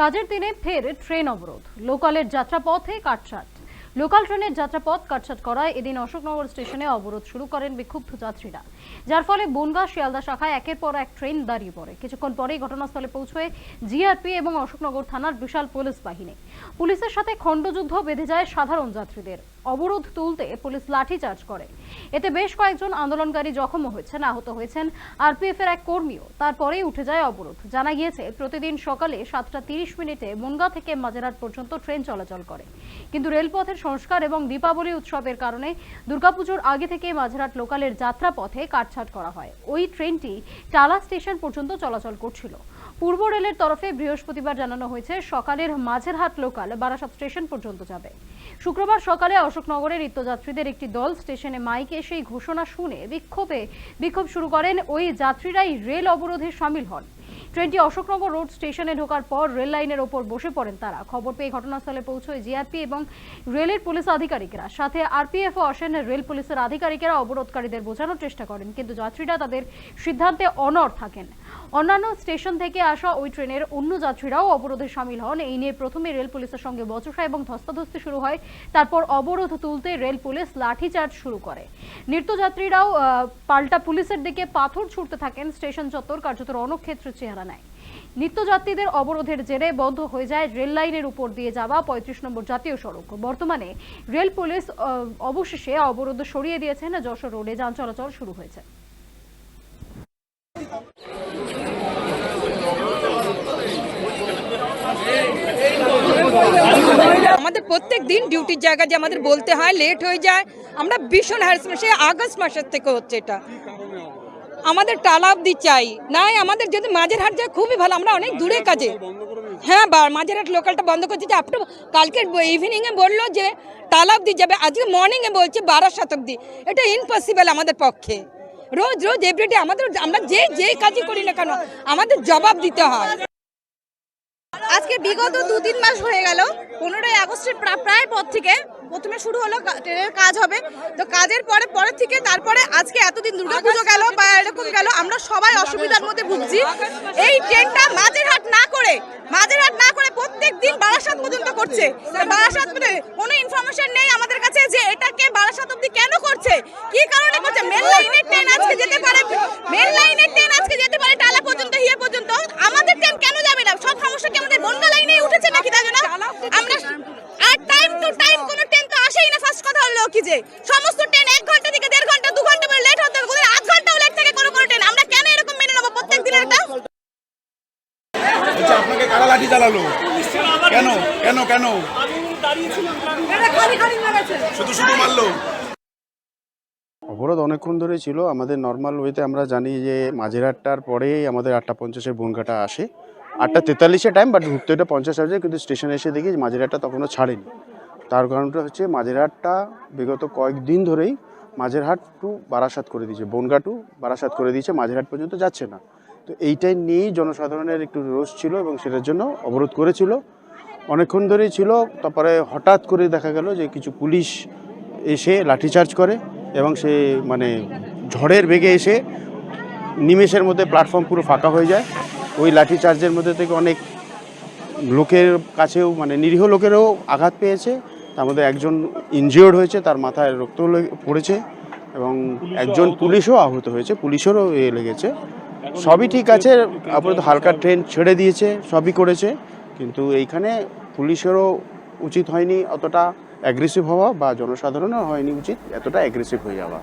কাজের দিনে ফের ট্রেন অবরোধ। লোকালের যাত্রাপথে কাটছাট। লোকাল ট্রেনের যাত্রাপথ কাটছাট করায় এদিন অশোকনগর স্টেশনে অবরোধ শুরু করেন বিক্ষুব্ধ যাত্রীরা। যার ফলে বনগাঁ শিয়ালদা শাখায় একের পর এক ট্রেন দাঁড়িয়ে পড়ে। কিছুক্ষণ পরেই ঘটনাস্থলে পৌঁছয় জিআরপি এবং অশোকনগর থানার বিশাল পুলিশ বাহিনী। পুলিশের সাথে খণ্ডযুদ্ধ বেঁধে যায় সাধারণ যাত্রীদের। অবরোধ তুলতে পুলিশ লাঠিচার্জ করে। এতে বেশ কয়েকজন আন্দোলনকারী জখমও হয়েছেন, আহত হয়েছেন আরপিএফ এর এক কর্মীও। তারপরেই উঠে যায় অবরোধ। জানা গিয়েছে, প্রতিদিন সকালে সাতটা তিরিশ মিনিটে মুনগা থেকে মাঝেরহাট পর্যন্ত ট্রেন চলাচল করে। কিন্তু রেলপথের সংস্কার এবং দীপাবলি উৎসবের কারণে দুর্গাপুজোর আগে থেকে মাঝেরহাট লোকালের যাত্রাপথে কাটছাট করা হয়। ওই ট্রেনটি টালা স্টেশন পর্যন্ত চলাচল করছিল। পূর্ব রেলের তরফে বৃহস্পতিবার জানানো হয়েছে, সকালের মাঝের মাঝেরহাট লোকাল বারাসাত স্টেশন পর্যন্ত যাবে। শুক্রবার সকালে অশোকনগরের নিত্যযাত্রীদের একটি দল স্টেশনে মাইকে সেই ঘোষণা শুনে বিক্ষোভে বিক্ষোভ শুরু করেন ওই যাত্রীরাই রেল অবরোধে সামিল হন। ট্রেনটি অশোকনগর রোড স্টেশনে ঢোকার পর রেল লাইনের ওপর বসে পড়েন তারা। খবর পেয়ে ঘটনাস্থলে পৌঁছয় জিআরপি এবং রেলের পুলিশ আধিকারিকেরা। সাথে আরপিএফ ও আসেন, রেল পুলিশের আধিকারিকেরা অবরোধকারীদের বোঝানোর চেষ্টা করেন, কিন্তু যাত্রীরা তাদের সিদ্ধান্তে অনড় থাকেন। অন্যান্য স্টেশন থেকে আসা ওই ট্রেনের অন্য যাত্রীরাও অবরোধে সামিল হন। এই নিয়ে প্রথমে রেল পুলিশের সঙ্গে বচসা এবং ধস্তাধস্তি শুরু হয়। তারপর অবরোধ তুলতে রেল পুলিশ লাঠিচার্জ শুরু করে। নিত্যযাত্রীরাও পাল্টা পুলিশের দিকে পাথর ছুটতে থাকেন। স্টেশন চত্বর, কার্যত রণক্ষেত্র চেহারা নেয় নিত্যযাত্রীদের অবরোধের জেরে বন্ধ হয়ে যায় রেল লাইনের উপর দিয়ে যাওয়া পঁয়ত্রিশ নম্বর জাতীয় সড়ক। বর্তমানে রেল পুলিশ অবশেষে অবরোধ সরিয়ে দিয়েছেন। যশোর রোডে যান চলাচল শুরু হয়েছে। আমাদের প্রত্যেক দিন ডিউটির জায়গা যে আমাদের বলতে হয়, লেট হয়ে যায়। আমরা ভীষণ হ্যারাসমেন্ট সেই আগস্ট মাসের থেকে হচ্ছে এটা। আমাদের টালা অব্দি চাই। নাই, আমাদের যদি মাঝের হাট যায়, খুবই ভালো, আমরা অনেক দূরে কাজে। হ্যাঁ মাঝের হাট লোকালটা বন্ধ করছি যে আপনি কালকে ইভিনিংয়ে বলল যে টালা অব্দি যাবে, আজকে মর্নিংয়ে বলছে বারো শতাব্দী এটা ইম্পসিবল আমাদের পক্ষে। রোজ রোজ এভরিডে আমাদের, আমরা যে যে কাজই করি না কেন, আমাদের জবাব দিতে হয়। আজকে বিগত দু তিন মাস হয়ে গেল। পনেরোই আগস্টের প্রা- প্রায় পর থেকে প্রথমে শুরু হলো ট্রেনের কাজ হবে। তো কাজের পরে পরের থেকে তারপরে আজকে এতদিন দুর্গাপুজো গেল বা এরকম গেল, আমরা সবাই অসুবিধার মধ্যে ভুগছি। এই ট্রেনটা মাঝেরহাট না করে মাঝেরহাট না করে প্রত্যেক দিন বারাসাত পর্যন্ত করছে। বারাসাত পর্যন্ত কোনো ইনফরমেশন নেই আমাদের কাছে যে এটাকে বারাসাত অব্দি কেন করছে? কি কারণে করছে? মেন লাইনের ট্রেন আজকে যেতে পারে। মেন লাইনের ট্রেন আজকে যেতে পারে টালা পর্যন্ত হিয়ে পর্যন্ত আমাদের ট্রেন কেন যাবে না সব সমস্যা কি আমাদের বনগা লাইনে উঠেছে নাকি তাই জন্য আমরা আর টাইম টু টাইম কোন ট্রেন তো আসেই না ফার্স্ট কথা হলো কি যে সমস্ত ট্রেন এক ঘণ্টা থেকে দেড় ঘণ্টা দু ঘণ্টা করে লেট হতে হবে। আধ ঘন্টাও লেট থাকে কোনো কোনো ট্রেন আমরা কেন এরকম মেনে নেব প্রত্যেক দিনের এটা আচ্ছা আপনাকে কারা লাঠি চালালো? কেন? কেন? কেন? শুধু শুধু মারলো? অবরোধ অনেকক্ষণ ধরে ছিল। আমাদের নর্মাল ওয়েতে আমরা জানি যে মাঝের আটটার পরেই আমাদের আটটা পঞ্চাশের বনঘাটা আসে। আটটা তেতাল্লিশে টাইম বাট ঢুকতে ওটা পঞ্চাশ আসে কিন্তু স্টেশনে এসে দেখি মাঝের আটটা তখনও ছাড়েনি। তার কারণটা হচ্ছে মাঝেরহাটটা বিগত কয়েকদিন ধরেই মাঝেরহাট টু বারাসাত করে দিয়েছে। বনগা টু বারাসাত করে দিয়েছে, মাঝেরহাট পর্যন্ত যাচ্ছে না। তো এইটাই নিয়েই জনসাধারণের একটু রোষ ছিল এবং সেটার জন্য অবরোধ করেছিল। অনেকক্ষণ ধরেই ছিল, তারপরে হঠাৎ করে দেখা গেল যে কিছু পুলিশ এসে লাঠিচার্জ করে এবং সে মানে ঝড়ের বেগে এসে নিমেষের মধ্যে প্ল্যাটফর্ম পুরো ফাঁকা হয়ে যায়। ওই লাঠিচার্জের মধ্যে থেকে অনেক লোকের কাছেও মানে নিরীহ লোকেরও আঘাত পেয়েছে। তার মধ্যে একজন ইনজিওর্ড হয়েছে, তার মাথায় রক্ত পড়েছে এবং একজন পুলিশও আহত হয়েছে, পুলিশেরও এ লেগেছে। সবই ঠিক আছে, আপাতত হালকা ট্রেন ছেড়ে দিয়েছে, সবই করেছে, কিন্তু এইখানে পুলিশেরও উচিত হয়নি অতটা অ্যাগ্রেসিভ হওয়া বা জনসাধারণও হয়নি উচিত এতটা অ্যাগ্রেসিভ হয়ে যাওয়া।